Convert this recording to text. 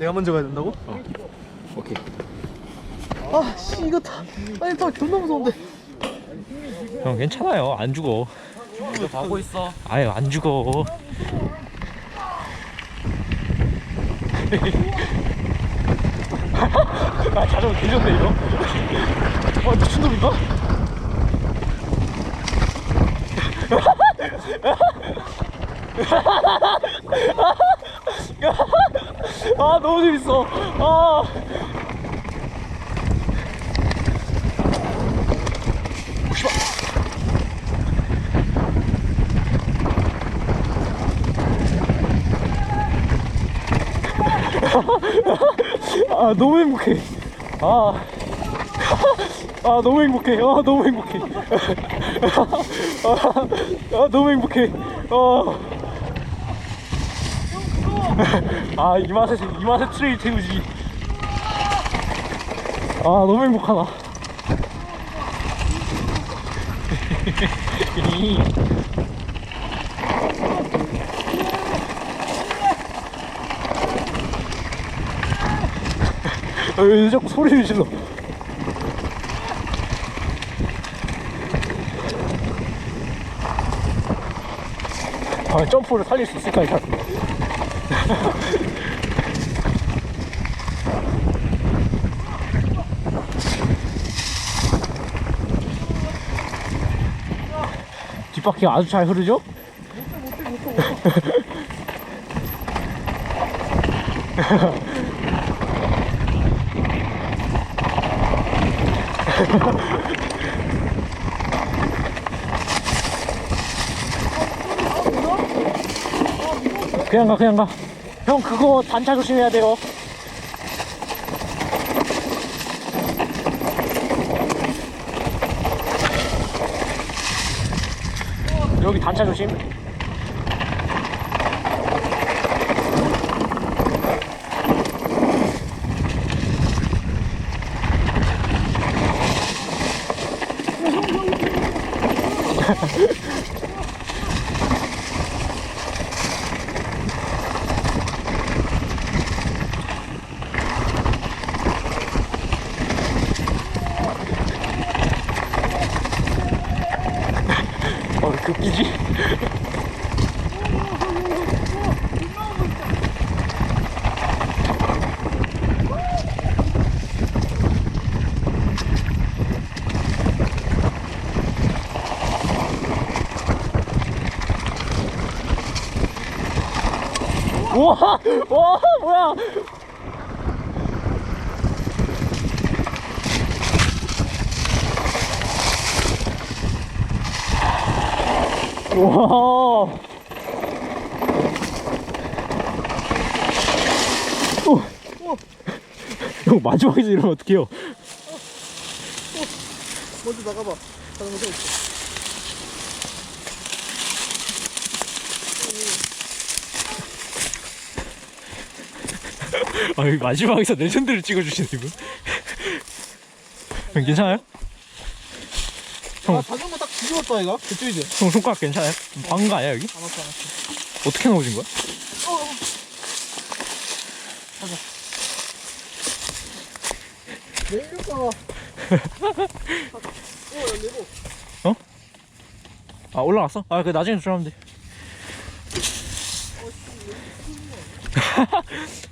내가 먼저 가야 된다고? 오케이. 아, 씨, 이거 다. 아니, 다 존나 무서운데. 형 괜찮아요. 안 죽어. 너 가고 있어. 아유 안 죽어. 아 자전거 뒤졌네 이거. 어 미친놈인가? 아 너무 재밌어. 아. 아 너무 행복해. 아. 아 너무 행복해. 아 너무 행복해. 아, 아 너무 행복해. 어. 아 이 맛에 이 맛에 트레이 태우지. 아 너무 행복하다. 아, 왜 자꾸 소리를 질러? 아, 점프를 살릴 수 있을까, 일단. 뒷바퀴 아주 잘 흐르죠? 그냥 가, 그냥 가. 형, 그거 단차 조심해야 돼요. 여기 단차 조심. 웃기지? 우와! 와, 뭐야! 와. 오. 형 마지막에서 이러면 어떡해요? 먼저 나가봐. 자전거 세워. 아, 여기 마지막에서 레전드를 찍어주시네, 이분. 형, 괜찮아요? 아 자전거 딱 뒤집었다 이거 그쪽이지? 형 손가락 괜찮아요? 방가 아니야 여기? 안 왔어 안 왔어 어떻게 넘어진 거야? 어. 가자 내일까 어 내고 어? 아 올라갔어? 아 그 나중에 들어가면 돼